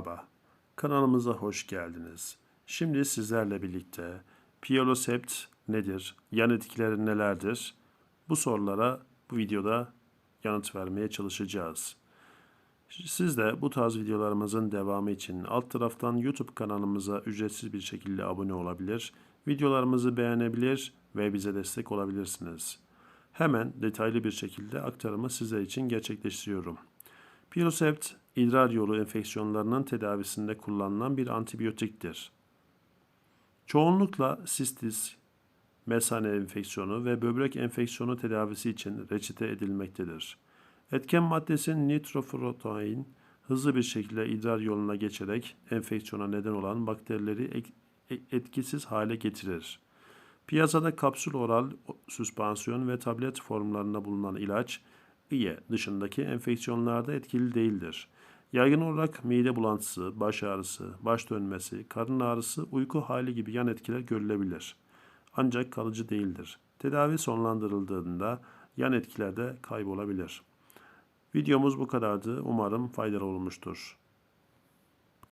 Merhaba, kanalımıza hoş geldiniz. Şimdi sizlerle birlikte Pilosept nedir, yan etkileri nelerdir? Bu sorulara bu videoda yanıt vermeye çalışacağız. Siz de bu tarz videolarımızın devamı için alt taraftan YouTube kanalımıza ücretsiz bir şekilde abone olabilir, videolarımızı beğenebilir ve bize destek olabilirsiniz. Hemen detaylı bir şekilde aktarımı sizler için gerçekleştiriyorum. Pilosept, idrar yolu enfeksiyonlarının tedavisinde kullanılan bir antibiyotiktir. Çoğunlukla sistis, mesane enfeksiyonu ve böbrek enfeksiyonu tedavisi için reçete edilmektedir. Etken maddesi nitrofurantoin hızlı bir şekilde idrar yoluna geçerek enfeksiyona neden olan bakterileri e- etkisiz hale getirir. Piyasada kapsül oral, süspansiyon ve tablet formlarında bulunan ilaç, İye dışındaki enfeksiyonlarda etkili değildir. Yaygın olarak mide bulantısı, baş ağrısı, baş dönmesi, karın ağrısı, uyku hali gibi yan etkiler görülebilir. Ancak kalıcı değildir. Tedavi sonlandırıldığında yan etkiler de kaybolabilir. Videomuz bu kadardı. Umarım faydalı olmuştur.